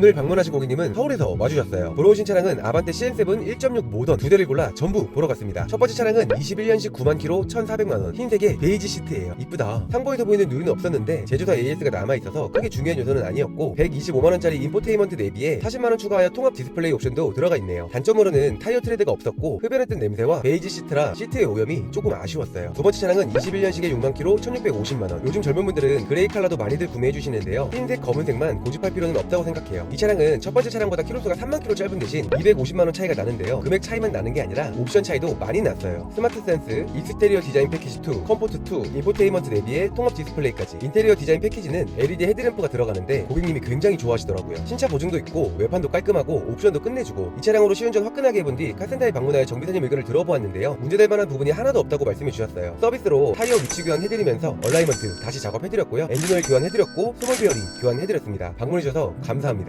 오늘 방문하신 고객님은 서울에서 와주셨어요. 보러 오신 차량은 아반떼 CN7 1.6 모던 두 대를 골라 전부 보러 갔습니다. 첫 번째 차량은 21년식 9만 킬로 1,400만원 흰색의 베이지 시트예요. 이쁘다. 상보에서 보이는 누유는 없었는데 제조사 AS가 남아있어서 크게 중요한 요소는 아니었고 125만원짜리 인포테인먼트 내비에 40만원 추가하여 통합 디스플레이 옵션도 들어가 있네요. 단점으로는 타이어 트레드가 없었고 흡연했던 냄새와 베이지 시트라 시트의 오염이 조금 아쉬웠어요. 두 번째 차량은 21년식의 6만 킬로 1,650만원. 요즘 젊은 분들은 그레이 컬러도 많이들 구매해 주시는데요. 흰색, 검은색만 고집할 필요는 없다고 생각해요. 이 차량은 첫 번째 차량보다 키로수가 3만 킬로 짧은 대신 250만원 차이가 나는데요. 금액 차이만 나는 게 아니라 옵션 차이도 많이 났어요. 스마트 센스, 익스테리어 디자인 패키지 2, 컴포트 2, 인포테인먼트 내비에 통합 디스플레이까지 인테리어 디자인 패키지는 LED 헤드램프가 들어가는데 고객님이 굉장히 좋아하시더라고요. 신차 보증도 있고 외판도 깔끔하고 옵션도 끝내주고 이 차량으로 시운전 화끈하게 해본 뒤 카센터에 방문하여 정비사님 의견을 들어보았는데요. 문제될 만한 부분이 하나도 없다고 말씀해 주셨어요. 서비스로 타이어 위치 교환 해드리면서 얼라이먼트 다시 작업해드렸고요. 엔진오일 교환해드렸고 소몰 베어링 교환해드렸습니다. 방문해주셔서 감사합니다.